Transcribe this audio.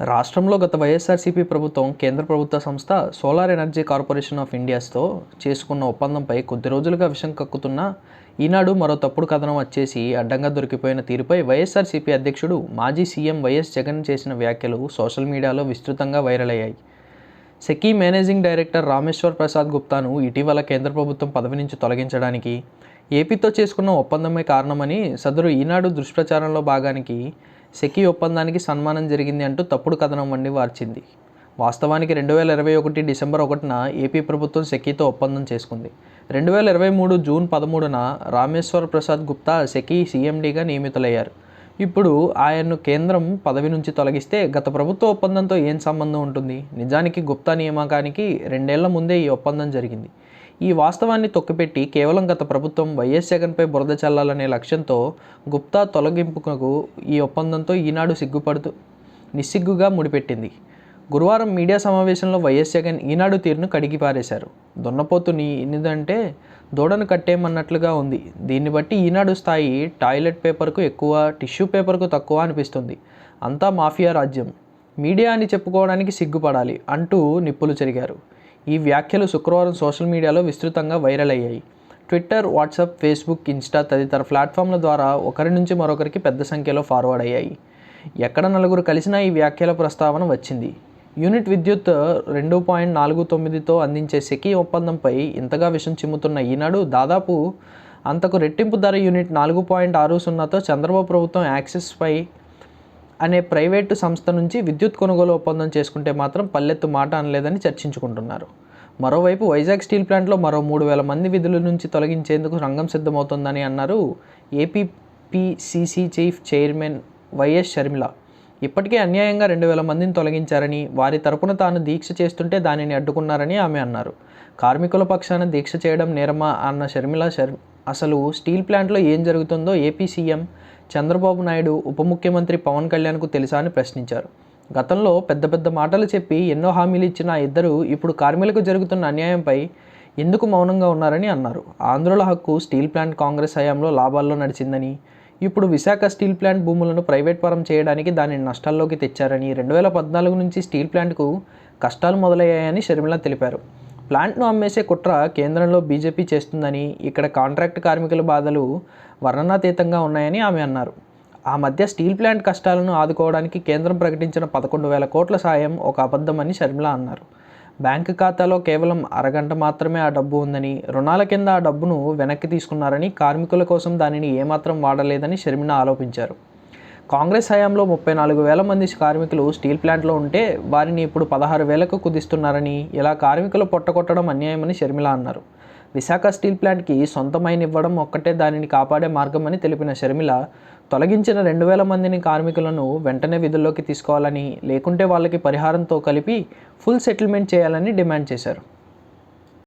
రాష్ట్రంలో గత వైఎస్ఆర్సీపీ ప్రభుత్వం కేంద్ర ప్రభుత్వ సంస్థ సోలార్ ఎనర్జీ కార్పొరేషన్ ఆఫ్ ఇండియాస్తో చేసుకున్న ఒప్పందంపై కొద్ది రోజులుగా విషం కక్కుతున్న ఈనాడు మరో తప్పుడు కథనం వచ్చేసి అడ్డంగా దొరికిపోయిన తీరుపై వైఎస్ఆర్సీపీ అధ్యక్షుడు మాజీ సీఎం వైఎస్ జగన్ చేసిన వ్యాఖ్యలు సోషల్ మీడియాలో విస్తృతంగా వైరల్ అయ్యాయి. SECI managing director Rameshwar Prasad గుప్తాను ఇటీవల కేంద్ర ప్రభుత్వం పదవి నుంచి తొలగించడానికి ఏపీతో చేసుకున్న ఒప్పందమే కారణమని సదరు ఈనాడు దుష్ప్రచారంలో భాగానికి సెకీ ఒప్పందానికి సన్మానం జరిగింది అంటూ తప్పుడు కథనం వండి వార్చింది. వాస్తవానికి రెండు వేల ఇరవై ఒకటి డిసెంబర్ ఒకటిన ఏపీ ప్రభుత్వం సెకీతో ఒప్పందం చేసుకుంది. రెండు వేల ఇరవై మూడు జూన్ పదమూడున రామేశ్వర్ ప్రసాద్ గుప్తా సెకీ సీఎండీగా నియమితులయ్యారు. ఇప్పుడు ఆయన్ను కేంద్రం పదవి నుంచి తొలగిస్తే గత ప్రభుత్వ ఒప్పందంతో ఏం సంబంధం ఉంటుంది? నిజానికి గుప్తా నియామకానికి రెండేళ్ళ ముందే ఈ ఒప్పందం జరిగింది. ఈ వాస్తవాన్ని తొక్కిపెట్టి కేవలం గత ప్రభుత్వం వైఎస్ జగన్పై బురద చల్లాలనే లక్ష్యంతో గుప్తా తొలగింపుకు ఈ ఒప్పందంతో ఈనాడు సిగ్గుపడుతూ నిస్సిగ్గుగా ముడిపెట్టింది. గురువారం మీడియా సమావేశంలో వైఎస్ జగన్ ఈనాడు తీరును కడిగి పారేశారు. దున్నపోతుని ఎనిదంటే దూడను కట్టేయమన్నట్లుగా ఉంది. దీన్ని బట్టి ఈనాడు స్థాయి టాయిలెట్ పేపర్కు ఎక్కువ టిష్యూ పేపర్కు తక్కువ అనిపిస్తుంది. అంతా మాఫియా రాజ్యం. మీడియా అని చెప్పుకోవడానికి సిగ్గుపడాలి అంటూ నిప్పులు చెరిగారు. ఈ వ్యాఖ్యలు శుక్రవారం సోషల్ మీడియాలో విస్తృతంగా వైరల్ అయ్యాయి. ట్విట్టర్ వాట్సాప్ ఫేస్బుక్ ఇన్స్టా తదితర ప్లాట్ఫామ్ల ద్వారా ఒకరి నుంచి మరొకరికి పెద్ద సంఖ్యలో ఫార్వర్డ్ అయ్యాయి. ఎక్కడ నలుగురు కలిసినా ఈ వ్యాఖ్యల ప్రస్తావన వచ్చింది. యూనిట్ విద్యుత్ రెండు పాయింట్ నాలుగు తొమ్మిదితో అందించే సెకీ ఒప్పందంపై ఇంతగా విషం చిమ్ముతున్న ఈనాడు దాదాపు అంతకు రెట్టింపు ధర యూనిట్ నాలుగు పాయింట్ ఆరు సున్నాతో చంద్రబాబు ప్రభుత్వం యాక్సిస్పై అనే ప్రైవేటు సంస్థ నుంచి విద్యుత్ కొనుగోలు ఒప్పందం చేసుకుంటే మాత్రం పల్లెత్తు మాట అనలేదని చర్చించుకుంటున్నారు. మరోవైపు వైజాగ్ స్టీల్ ప్లాంట్లో మరో మూడు వేల మంది విధుల నుంచి తొలగించేందుకు రంగం సిద్ధమవుతోందని అన్నారు APPCC chief chairman YS Sharmila. ఇప్పటికే అన్యాయంగా రెండు వేల మందిని తొలగించారని వారి తరపున తాను దీక్ష చేస్తుంటే దానిని అడ్డుకున్నారని ఆమె అన్నారు. కార్మికుల పక్షాన దీక్ష చేయడం నేరమా అన్న షర్మిల శర్ అసలు స్టీల్ ప్లాంట్లో ఏం జరుగుతుందో ఏపీ సీఎం చంద్రబాబు నాయుడు ఉప ముఖ్యమంత్రి పవన్ కళ్యాణ్కు తెలుసా అని ప్రశ్నించారు. గతంలో పెద్ద పెద్ద మాటలు చెప్పి ఎన్నో హామీలు ఇచ్చిన ఆ ఇద్దరు ఇప్పుడు కార్మికులకు జరుగుతున్న అన్యాయంపై ఎందుకు మౌనంగా ఉన్నారని అన్నారు. ఆంధ్రుల హక్కు స్టీల్ ప్లాంట్ కాంగ్రెస్ హయాంలో లాభాల్లో నడిచిందని ఇప్పుడు విశాఖ స్టీల్ ప్లాంట్ భూములను ప్రైవేట్ పరం చేయడానికి దానిని నష్టాల్లోకి తెచ్చారని రెండు వేల పద్నాలుగు నుంచి స్టీల్ ప్లాంట్కు కష్టాలు మొదలయ్యాయని షర్మిల తెలిపారు. ప్లాంట్ను అమ్మేసే కుట్ర కేంద్రంలో బీజేపీ చేస్తుందని ఇక్కడ కాంట్రాక్ట్ కార్మికుల బాధలు వర్ణనాతీతంగా ఉన్నాయని ఆమె అన్నారు. ఆ మధ్య స్టీల్ ప్లాంట్ కష్టాలను ఆదుకోవడానికి కేంద్రం ప్రకటించిన పదకొండు వేల కోట్ల సాయం ఒక అబద్ధమని షర్మిల అన్నారు. బ్యాంకు ఖాతాలో కేవలం అరగంట మాత్రమే ఆ డబ్బు ఉందని రుణాల కింద ఆ డబ్బును వెనక్కి తీసుకున్నారని కార్మికుల కోసం దానిని ఏమాత్రం వాడలేదని షర్మిన ఆరోపించారు. కాంగ్రెస్ హయాంలో ముప్పై నాలుగు వేల మంది కార్మికులు స్టీల్ ప్లాంట్లో ఉంటే వారిని ఇప్పుడు పదహారు వేలకు కుదిస్తున్నారని ఇలా కార్మికులు పొట్టకొట్టడం అన్యాయమని షర్మిల అన్నారు. విశాఖ స్టీల్ ప్లాంట్కి సొంతమైన ఇవ్వడం ఒక్కటే దానిని కాపాడే మార్గమని తెలిపిన షర్మిల తొలగించిన రెండు వేల మందిని కార్మికులను వెంటనే విధుల్లోకి తీసుకోవాలని లేకుంటే వాళ్ళకి పరిహారంతో కలిపి ఫుల్ సెటిల్మెంట్ చేయాలని డిమాండ్ చేశారు.